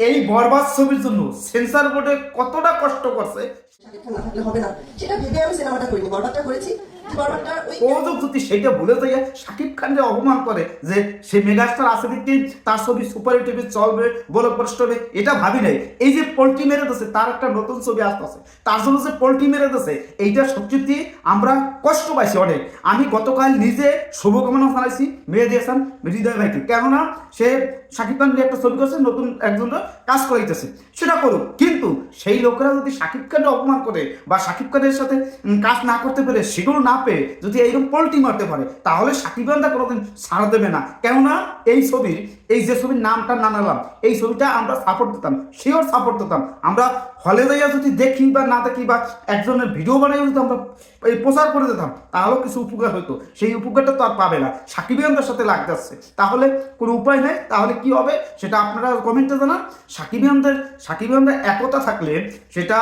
এই বরবাদ ছবির জন্য সেন্সার বোর্ডে কতটা কষ্ট করছে? হবে না। সেটা ভেবে আমি সিনেমাটা করিনি বরবাদটা করেছি। বরবাদটা যদি সেটা ভুলে যাইয়া শাকিব খানকে অপমান করে যে সে মেগাস্টার তার ছবি সুপার টিভি চলবে বলে হবে এটা ভাবি নাই। এই যে পোল্ট্রি মেরে দিচ্ছে তার একটা নতুন ছবি আসতেছে তার জন্য যে পোল্ট্রি মেরে দিচ্ছে এইটা সত্যি আমরা কষ্ট পাইছি অনেক। আমি গতকাল নিজে শুভকামনা জানাইছি মেয়ে দিয়েছেন হৃদয় ভাইকে। কেননা সে শাকিব খান একটা ছবি করছে, নতুন একজন কাজ করাইতেছে সেটা করুক। কিন্তু সেই লোকেরা যদি শাকিব খানকে অপমান করে বা শাকিব খানের সাথে কাজ না করতে পেরে সেগুলো না পেয়ে যদি এইরকম পল্টি মারতে পারে, তাহলে শাকিব খানটা কোনোদিন ছাড়া দেবে না। কেননা এই ছবির, এই যে ছবির নামটা না নিলাম এই ছবিটা আমরা সাপোর্ট দিতাম। সেও সাপোর্ট দিতাম। আমরা হলে যাইয়া যদি দেখি বা না দেখি বা একজনের ভিডিও বানাই যদি আমরা এই প্রচার করে দিতাম তাহলেও কিছু উপকার হতো। সেই উপকারটা তো আর পাবে না। সাকিব খানদের সাথে লাগতে আসছে তাহলে কোনো উপায় নেই? তাহলে কি হবে? সেটা আপনারা কমেন্টে জানান। সাকিব খানদের সাকিব খানদের একতা থাকলে সেটা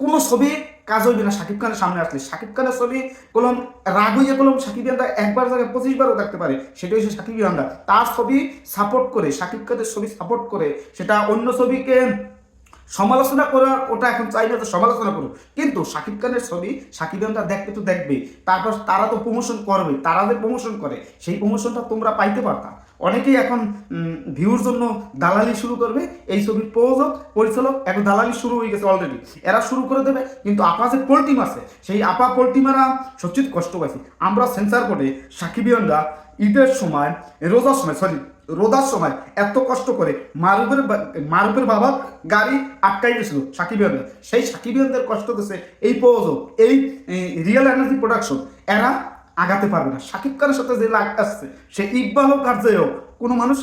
কোনো ছবি কাজ হইবে না। শাকিব খানের সামনে আসলে। শাকিব খানের ছবি কলম, রাগ হইয়া কলম শাকিব খানটা একবার জায়গায় পঁচিশ বারও দেখতে পারে। সেটা হচ্ছে শাকিব খানটা তার ছবি সাপোর্ট করে শাকিব খানের ছবি সাপোর্ট করে, সেটা অন্য ছবিকে সমালোচনা করার ওটা এখন চাই না তো সমালোচনা করুক। কিন্তু শাকিব খানের ছবি, শাকিব খানটা দেখবে তো দেখবে তারপর তারা তো প্রমোশন করবে তারা যে প্রমোশন করে, সেই প্রমোশনটা তোমরা পাইতে পারতাম অনেকেই এখন ভিউর জন্য দালালি শুরু করবে, এই ছবির প্রযোজক, পরিচালক, এখন দালালি শুরু হয়ে গেছে অলরেডি এরা শুরু করে দেবে, কিন্তু আপা যে পোলটিম আছে সেই আপা পোলটিমারা সত্যি কষ্ট পাইছে। আমরা সেন্সার করে সাকিবিয়ানরা ঈদের সময়, রোজার সময় সরি রোজার সময় এত কষ্ট করে মারুফের মারুফের বাবা গাড়ি আটকাই গেছিল সাকিবিয়ানদের সেই সাকিব কষ্ট দিচ্ছে এই প্রযোজক, এই রিয়েল এনার্জি প্রোডাকশন এরা আগাতে পারবে না। সাকিব খানের সাথে যে লাগ আসছে, সে ইকবাল হোক হোক, কোনো মানুষ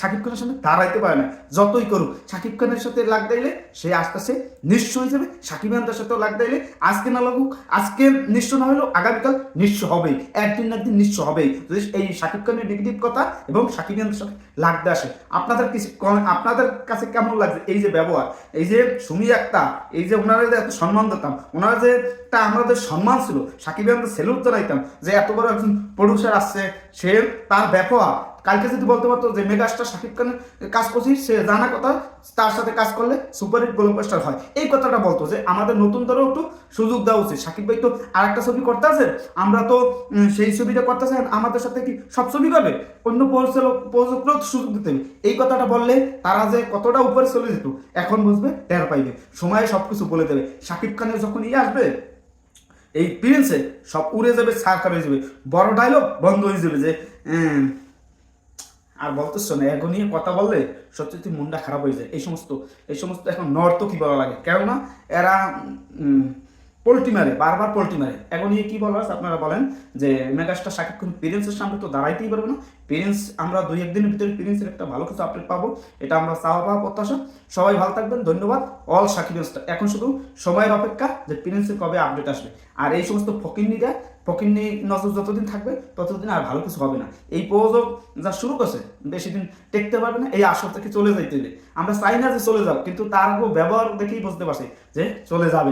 শাকিব খানের সামনে দাঁড়াইতে পারে না। যতই করুক শাকিব খানের সাথে লাগ দিলে সে আস্তে আস্তে নিঃস্ব হয়ে যাবে। শাকিব খানের সাথেও লাগ দিলে আজকে না লাগুক, আজকে নিঃস্ব না হলেও আগামীকাল নিঃস্ব হবেই। একদিন না একদিন নিঃস্ব হবেই। যদি এই শাকিব খানের নেগেটিভ কথা এবং শাকিব খানের সাথে লাগতে আসে, আপনাদের কিছু আপনাদের কাছে কেমন লাগছে? এই যে ব্যবহার, এই যে সুমি একটা এই যে ওনারা যে এত সম্মান দিতাম, ওনারা যে একটা আমাদের সম্মান ছিল, সাকিব আমাদের সেলুট জানাইতাম যে এত বড় একজন প্রডিউসার আসছে, সে তার ব্যবহার কালকে যদি বলতে পারতো যে মেগাস্টার শাকিব খানের কাজ করছি, সে জানা কথা, তার সাথে কাজ করলে সুপার হিট গোলকবাস্টার হয়। এই কথাটা বলতো যে আমাদের নতুন ধরো একটু সুযোগ দেওয়া উচিত। সাকিব ভাই তো আর একটা ছবি করতে আছে আমরা তো সেই ছবিটা করতে করতেছে, আমাদের সাথে কি সব ছবি করবে? অন্য পরিচালক প্রযোজকরাও সুযোগ দিতে হবে এই কথাটা বললে তারা যে কতটা উপরে চলে যেত, এখন বুঝবে, টের পাইবে। সময়ে সব কিছু বলে দেবে। সাকিব খানের যখন ইয়ে আসবে, এই প্রিন্সে সব উড়ে যাবে সার্কার হয়ে যাবে। বড় ডায়লগ বন্ধ হয়ে যাবে যে আর বলতেছ না, এগো নিয়ে কথা বললে সত্যি মনটা খারাপ হয়ে যায়। এই সমস্ত এই সমস্ত এখন নর্ত কি বলা লাগে। কেননা এরা পোল্ট্রি মারে, বারবার পোল্ট্রি মারে। এখন কি বলা আছে আপনারা বলেন যে মেগাস্টার সাকিব খান পেরেন্টসের সামনে তো দাঁড়াইতেই পারবে না। পেরেন্টস আমরা দুই একদিনের ভিতরে পেরেন্টসের একটা ভালো কিছু আপডেট পাবো, এটা আমরা চাওয়া পাওয়া প্রত্যাশা। সবাই ভালো থাকবেন, ধন্যবাদ। অল সাকিব এখন শুধু সময়ের অপেক্ষা যে পেরেন্টসের কবে আপডেট আসবে। আর এই সমস্ত ফকিন্নিরা, ফকিন্নি নজর যতদিন থাকবে, ততদিন আর ভালো কিছু হবে না। এই প্রযোজক যা শুরু করছে, বেশি দিন টেকতে পারবে না, এই আসর থেকে চলে যাইতে আমরা চাই না যে চলে যাও কিন্তু তার ব্যবহার দেখেই বুঝতে পারছি যে চলে যাবে।